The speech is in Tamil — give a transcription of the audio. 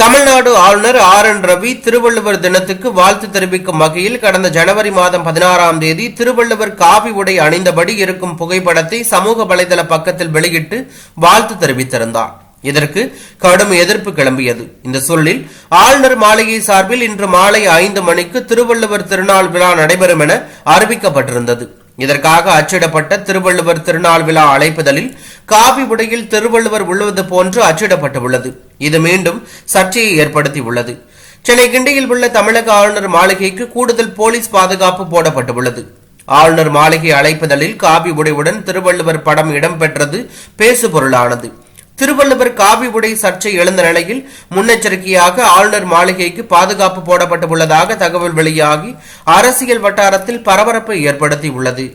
தமிழ்நாடு ஆளுநர் ஆர் என் ரவி திருவள்ளுவர் தினத்துக்கு வாழ்த்து தெரிவிக்கும் வகையில் கடந்த ஜனவரி மாதம் பதினாறாம் தேதி திருவள்ளுவர் காவி உடை அணிந்தபடி இருக்கும் புகைப்படத்தை சமூக வலைதள பக்கத்தில் வெளியிட்டு வாழ்த்து தெரிவித்திருந்தார். இதற்கு கடும் எதிர்ப்பு கிளம்பியது. இந்த சூழலில் ஆளுநர் மாளிகை சார்பில் இன்று மாலை ஐந்து மணிக்கு திருவள்ளுவர் திருநாள் விழா நடைபெறும் என அறிவிக்கப்பட்டிருந்தது. இதற்காக அச்சிடப்பட்ட திருவள்ளுவர் திருநாள் விழா அழைப்புதலில் காவி உடையில் திருவள்ளுவர் உள்ளது போன்று அச்சிடப்பட்டுள்ளது. இது மீண்டும் சர்ச்சையை ஏற்படுத்தியுள்ளது. சென்னை கிண்டியில் உள்ள தமிழக ஆளுநர் மாளிகைக்கு கூடுதல் போலீஸ் பாதுகாப்பு போடப்பட்டுள்ளது. ஆளுநர் மாளிகை அழைப்புதலில் காவி உடையுடன் திருவள்ளுவர் படம் இடம்பெற்றது பேசு பொருளானது திருவள்ளுவர் காவி உடை சர்ச்சை எழுந்த நிலையில் முன்னெச்சரிக்கையாக ஆளுநர் மாளிகைக்கு பாதுகாப்பு போடப்பட்டுள்ளதாக தகவல் வெளியாகி அரசியல் வட்டாரத்தில் பரபரப்பை ஏற்படுத்தியுள்ளது.